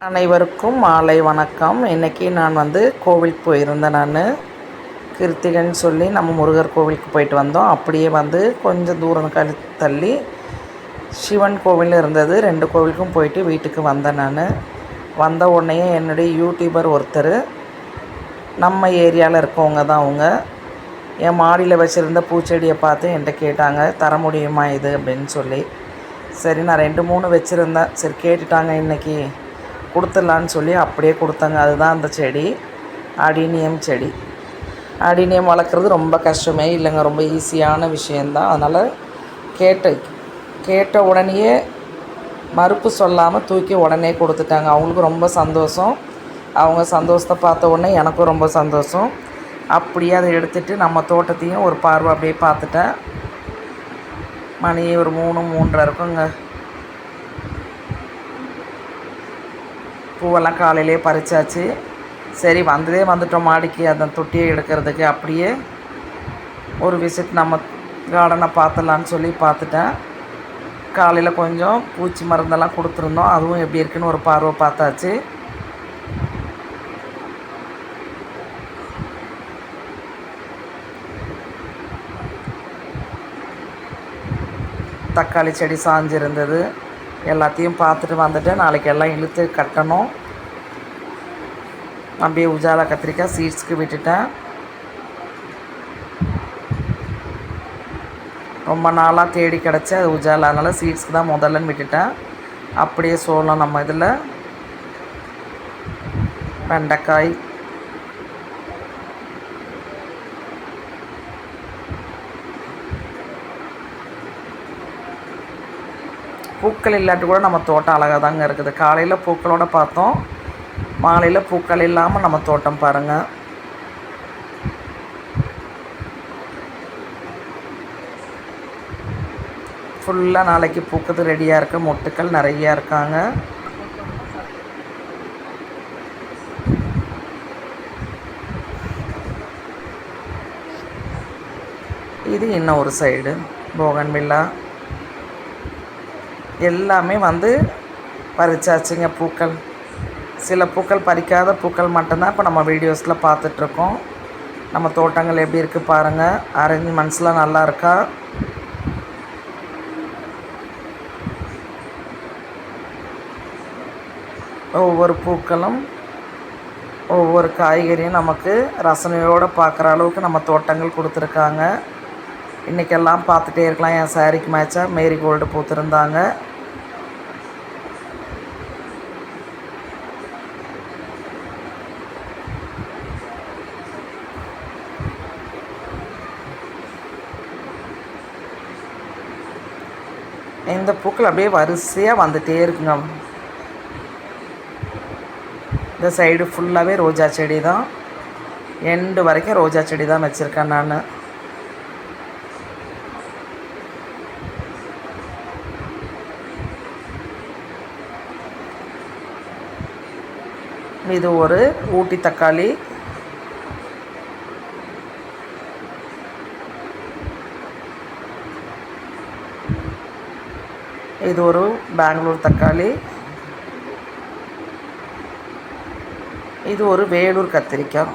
அனைவருக்கும் மாலை வணக்கம். இன்றைக்கி நான் வந்து கோவிலுக்கு போயிருந்தேன் நான். கிருத்திகன்னு சொல்லி நம்ம முருகர் கோவிலுக்கு போயிட்டு வந்தோம். அப்படியே வந்து கொஞ்சம் தூரம் கழி தள்ளி சிவன் கோவில் இருந்தது. ரெண்டு கோவிலுக்கும் போயிட்டு வீட்டுக்கு வந்தேன் நான். வந்த உடனே என்னுடைய யூடியூபர் ஒருத்தர் நம்ம ஏரியாவில் இருக்கவங்க தான் அவங்க. என் மாடியில் வச்சுருந்த பூச்செடியை பார்த்து என்கிட்ட கேட்டாங்க தர முடியுமா இது? அப்படின்னு சொல்லி. சரி நான் ரெண்டு மூணு வச்சுருந்தேன். சரி கேட்டுட்டாங்க இன்றைக்கி கொடுத்துடலான்னு சொல்லி அப்படியே கொடுத்தாங்க. அதுதான் அந்த செடி. அடினியம் செடி. அடினியம் வளர்க்குறது ரொம்ப கஷ்டமே. இல்லைங்க ரொம்ப ஈஸியான விஷயந்தான் அதனால் கேட்ட கேட்ட உடனேயே மறுப்பு சொல்லாமல் தூக்கி உடனே கொடுத்துட்டாங்க. அவங்களுக்கு ரொம்ப சந்தோஷம். அவங்க சந்தோஷத்தை பார்த்த உடனே எனக்கும் ரொம்ப சந்தோஷம். அப்படியே அதை எடுத்துகிட்டு நம்ம தோட்டத்தையும் ஒரு பார்வை அப்படியே பார்த்துட்டேன். மணி ஒரு மூணு மூன்றரை இருக்குங்க. பூவெல்லாம் காலையிலே பறிச்சாச்சு. சரி வந்ததே வந்துட்டோம் மாடிக்கு. அந்த தொட்டியை எடுக்கிறதுக்கு அப்படியே ஒரு விசிட் நம்ம கார்டனை பார்த்துடலான்னு சொல்லி பார்த்துட்டேன். காலையில் கொஞ்சம் பூச்சி மருந்தெல்லாம் கொடுத்துருந்தோம். அதுவும் எப்படி இருக்குன்னு ஒரு பார்வை பார்த்தாச்சு. தக்காளி செடி சாஞ்சிருந்தது. எல்லாத்தையும் பார்த்துட்டு வந்துட்டு நாளைக்கு எல்லாம் இழுத்து கட்டணும். அப்படியே உஜாலா கத்திரிக்காய் சீட்ஸ்க்கு விட்டுட்டேன். ரொம்ப நாளாக தேடி கிடச்சி அது உஜாலா அதனால் சீட்ஸ்க்கு தான் முதல்லன்னு விட்டுட்டேன். அப்படியே சோளம் நம்ம இதில். வெண்டைக்காய் பூக்கள் இல்லாட்டி கூட நம்ம தோட்டம் அழகாக தாங்க இருக்குது. காலையில் பூக்களோடு பார்த்தோம். மாலையில் பூக்கள் இல்லாமல் நம்ம தோட்டம் பாருங்கள் ஃபுல்லாக நாளைக்கு பூக்குது ரெடியாக இருக்குது மொட்டுக்கள் நிறையா இருக்காங்க. இது இன்னும் ஒரு சைடு போகன்வில்லா எல்லாமே வந்து பறிச்சாச்சுங்க பூக்கள். சில பூக்கள் பறிக்காத பூக்கள் மட்டும்தான் இப்போ நம்ம வீடியோஸில் பார்த்துட்ருக்கோம். நம்ம தோட்டங்கள் எப்படி இருக்குது பாருங்கள் அரேஞ்ச்மெண்ட்ஸ்லாம் நல்லா இருக்கா? ஒவ்வொரு பூக்களும் ஒவ்வொரு காய்கறியும் நமக்கு ரசனையோடு பார்க்குற அளவுக்கு நம்ம தோட்டங்கள் கொடுத்துருக்காங்க. இன்றைக்கெல்லாம் பார்த்துட்டே இருக்கலாம். என் சாரிக்கு மேட்சாக மேரி கோல்டு பூத்துருந்தாங்க இந்த பூக்கள் அப்படியே வரிசையாக வந்துகிட்டே இருக்குங்க. இந்த சைடு ஃபுல்லாகவே ரோஜா செடி தான். எண்டு வரைக்கும் ரோஜா செடி தான் வச்சுருக்கேன் நான். இது ஒரு ஊட்டி தக்காளி. இது ஒரு பெங்களூர் தக்காளி. இது ஒரு வேலூர் கத்திரிக்காய்.